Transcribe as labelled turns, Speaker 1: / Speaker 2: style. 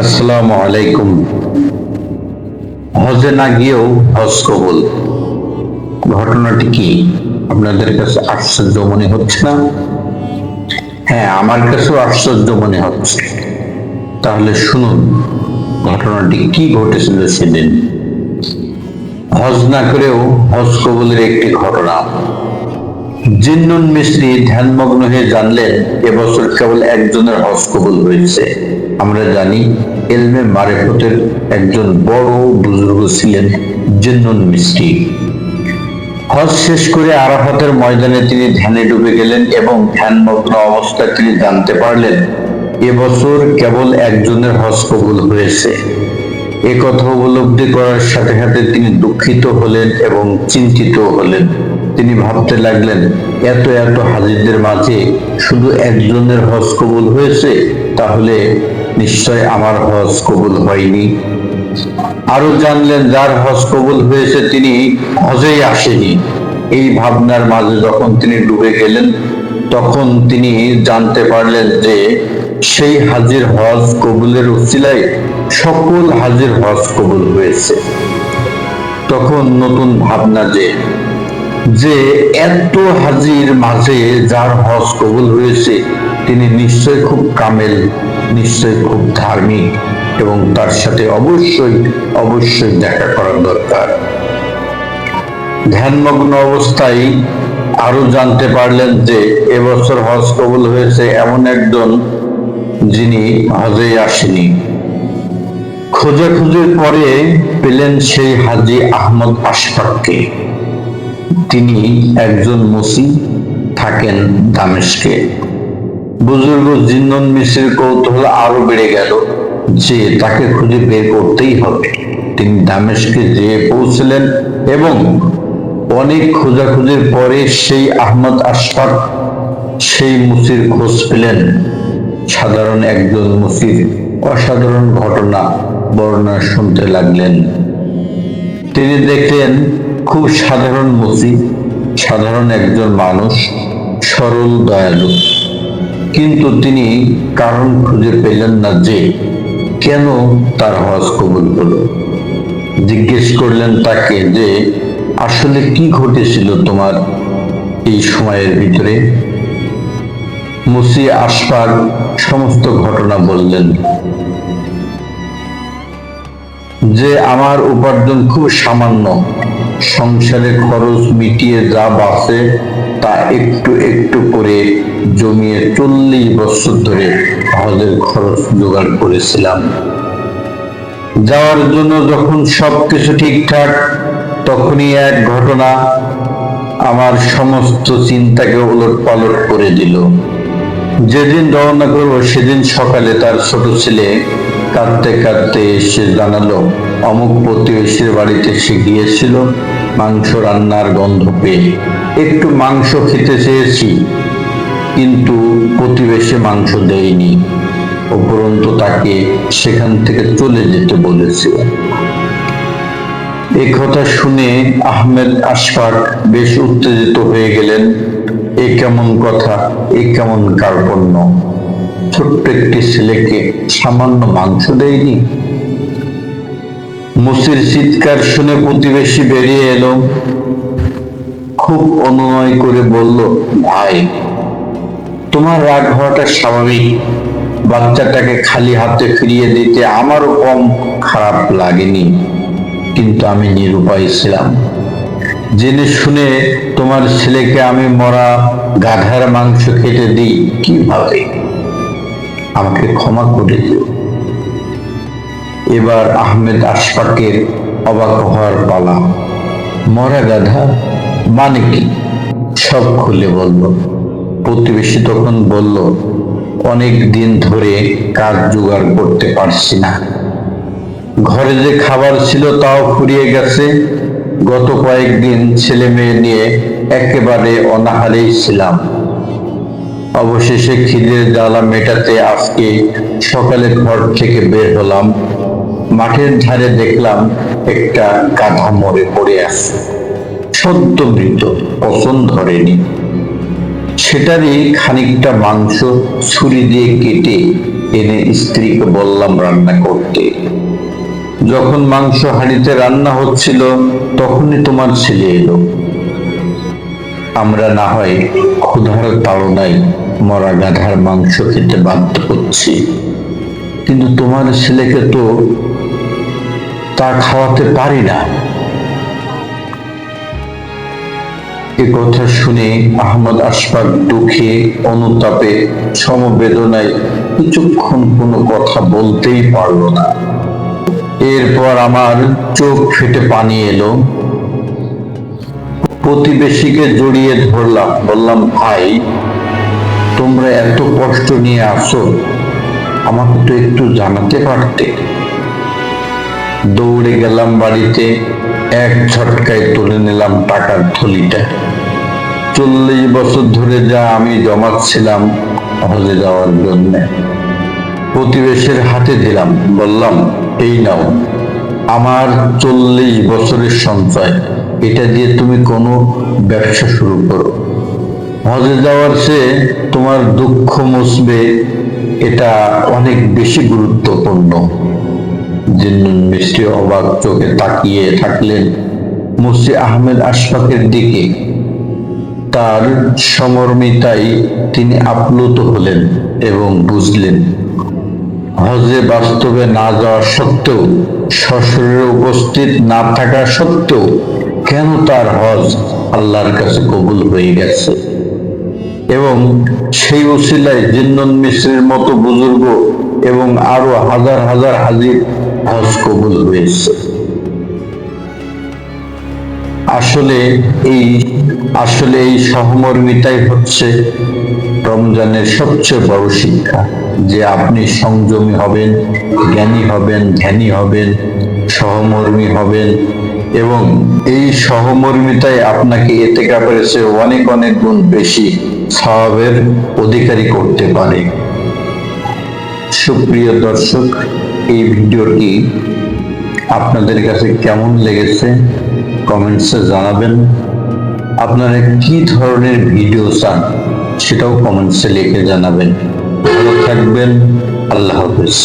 Speaker 1: আসসালামু আলাইকুম। হজে না গিয়েও হজ কবুল। ঘটনাটি কি? আপনাদের কাছে আশ্চর্য মনে হচ্ছে না? হ্যাঁ আমার কাছেও আশ্চর্য মনে হচ্ছে। তাহলে শুনুন, ঘটনাটি কি ঘটেছিল সেদিন? হজ না করেও হজ কবুলের একটি ঘটনা। জিন্নুন মিস্ত্রি ধ্যানমগ্ন হয়ে জানলেন এবছর কেবল একজনের হজ কবুল হয়েছে। আমরা জানি এলমে মারেফতের একজন বড় বুজুর্গ ছিলেন জিন্নুন মিস্ত্রি হজ শেষ করে আরাফাতের ময়দানে তিনি ধ্যানে ডুবে গেলেন এবং ধ্যানমগ্ন অবস্থায় তিনি জানতে পারলেন এবছর কেবল একজনের হজ কবুল হয়েছে। এ কথা উপলব্ধি করার সাথে সাথে তিনি দুঃখিত হলেন এবং চিন্তিত হলেন। তিনি ভাবতে লাগলেন, এত এত হাজিদের মাঝে শুধু একজনের হজ কবুল হয়েছে, তাহলে নিশ্চয় আমার হজ কবুল হয়নি। আরও জানলেন, যার হজ কবুল হয়েছে তিনি হজেই আসেনি। এই ভাবনার মাঝে যখন তিনি ডুবে গেলেন, তখন তিনি জানতে পারলেন যে সেই হাজির হজ কবুলের উচিলায় সকল হাজির হজ কবুল হয়েছে। তখন নতুন ভাবনা যে যে এত হাজির মাঝে যার হজ কবুল হয়েছে, তিনি নিশ্চয় খুব কামেল, নিশ্চয় খুব ধার্মিক এবং তার সাথে অবশ্যই অবশ্যই দেখা করা দরকার। ধ্যানমগ্ন অবস্থায় আরও জানতে পারলেন যে এবছর হজ কবুল হয়েছে এমন একজন যিনি হজে আসেনি। খোঁজে খোঁজাখুঁজির পরে পেলেন সেই হাজি আহমদ আশফাককে। তিনি একজন মুসি থাকেন দামেশকে বুজুর্গ জিন্দন মিশ্রের কৌতূহল আরও বেড়ে গেল যে তাকে খুঁজে বের করতেই হবে। তিনি দামেশকে যেয়ে পৌঁছলেন এবং অনেক খোঁজাখুঁজির পরে সেই আহমদ আশফাক সেই মুসির খোঁজ পেলেন। সাধারণ একজন মুসির অসাধারণ ঘটনা বর্ণনা শুনতে লাগলেন। তিনি দেখলেন খুব সাধারণ মুসি সাধারণ একজন মানুষ, সরল, দয়ালু। কিন্তু তিনি কারণ খুঁজে পেলেন না যে কেন তার হজ কবুল হলো। জিজ্ঞেস করলেন তাকে যে, আসলে কি ঘটেছিল তোমার এই সময়ের ভিতরে? মুসি আশফাক সমস্ত ঘটনা বললেন। যে আমার উপার্জন খুব সামান্য। সংসারের খরচ মিটিয়ে যা বাঁচে, তা একটু একটু করে জমিয়ে চল্লিশ বছর ধরে হজের খরচ জোগাড় করেছিলাম। যাওয়ার জন্য যখন সবকিছু ঠিকঠাক, তখনই এক ঘটনা আমার সমস্ত চিন্তাকে ওলট পালট করে দিল। যেদিন রওনা করব, সেদিন সকালে তার ছোট ছেলে কাঁদতে কাঁদতে এসে জানালো, অমুক প্রতিবেশীর বাড়িতে সে গিয়েছিল, মাংস রান্নার গন্ধ পেয়ে। একটু মাংস খেতে চেয়েছি, কিন্তু প্রতিবেশী মাংস দেয়নি। উপরন্তু তাকে সেখান থেকে চলে যেতে বলেছে এই কথা শুনে আহমেদ আশফাক বেশ উত্তেজিত হয়ে গেলেন, এ কেমন কথা, এ কেমন কার্পণ্য? ছোট্ট একটি ছেলেকে সামান্য মাংস দেয়নি। মুসির চিৎকার শুনে প্রতিবেশী বেরিয়ে এলো। খুব অনুনয় করে বলল, ভাই, তোমার রাগ হওয়াটা স্বাভাবিক। বাচ্চাটাকে খালি হাতে ফিরিয়ে দিতে আমারও কম খারাপ লাগেনি। কিন্তু আমি নিরুপায় ছিলাম। জেনে শুনে তোমার ছেলেকে আমি মরা গাধার মাংস খেতে দিই। কীভাবে? আমাকে ক্ষমা করে দিও। এবার আহমেদ আশফাকের অবাক হওয়ার পালা। মরা গাধা মানে কি? সব খুলে বলল। প্রতিবেশী তখন বলল, অনেক দিন ধরে কাজ জোগাড় করতে পারছি না। ঘরে যে খাবার ছিল তাও ফুরিয়ে গেছে। গত কয়েকদিন ছেলে মেয়ে নিয়ে একেবারে অনাহারেই ছিলাম। অবশেষে খিদের জ্বালা মেটাতে আজকে সকালে ঘর থেকে বের হলাম। মাঠের ধারে দেখলাম একটা গাধা মরে পড়ে আছে। সদ্য মৃত পছন্দ ধরেনি। সেটারই খানিকটা মাংস ছুরি দিয়ে কেটে এনে স্ত্রীকে বললাম রান্না করতে। যখন মাংস হাঁড়িতে রান্না হচ্ছিল, তখনই তোমার ছেলে এলো। আমরা না হয় ক্ষুধার তাড়নায় মরা গাধার মাংস খেতে বাধ্য হচ্ছি। কিন্তু তোমার ছেলেকে তো তা খাওয়াতে পারি না। এ কথা শুনে আহমদ আশফাক দুঃখে, অনুতাপে, সমবেদনায় কিছুক্ষণ কোনো কথা বলতেই পারল না। এরপর আমার চোখ ফেটে পানি এলো। প্রতিবেশীকে জড়িয়ে ধরলাম। বললাম, ভাই, তোমরা এত কষ্ট নিয়ে আসো। আমাকে তো একটু জানাতে পারতে। দৌড়ে গেলাম বাড়িতে, এক ছটকায় তুলে নিলাম টাকার থলিটা। চল্লিশ বছর ধরে যা আমি জমাচ্ছিলাম হজে যাওয়ার জন্য। প্রতিবেশীর হাতে দিলাম, বললাম, এই নাও, আমার চল্লিশ বছরের সঞ্চয়। এটা দিয়ে তুমি কোনো ব্যবসা শুরু করো। হজে যাওয়ার সে তোমার দুঃখ মুছবে, এটা অনেক বেশি গুরুত্বপূর্ণ। জিন্নুন মিষ্টি অবাক চোখে তাকিয়ে থাকলেন মুসি আহমেদ আশফাকের দিকে। তার সমর্মিতাই তিনি আপ্লুত হলেন এবং বুঝলেন, হজে বাস্তবে না যাওয়া সত্ত্বেও শ্বশুরের উপস্থিত না থাকা সত্ত্বেও কেন তার হজ আল্লাহর কাছে কবুল হয়ে গেছে? এবং সেই ওসিলায় জিন্নন মিশ্রের মতো বুজুর্গ এবং আরও হাজার হাজার হাজির হজ কবুল হয়েছে। আসলে এই আসলে এই সহমর্মিতাই হচ্ছে রমজানের সবচেয়ে বড় শিক্ষা, যে আপনি সংযমী হবেন, জ্ঞানী হবেন, ধ্যানী হবেন, সহমর্মী হবেন এবং এই সহমর্মিতাই আপনাকে এতে কাপড়ের চেয়ে অনেক অনেক গুণ বেশি স্বভাবের অধিকারী করতে পারে। সুপ্রিয় দর্শক, এই ভিডিওটি আপনাদের কাছে কেমন লেগেছে কমেন্টসে জানাবেন। আপনারা কি ধরনের ভিডিও চান সেটাও কমেন্টসে লিখে জানাবেন। ভালো থাকবেন, আল্লাহ হাফিজ।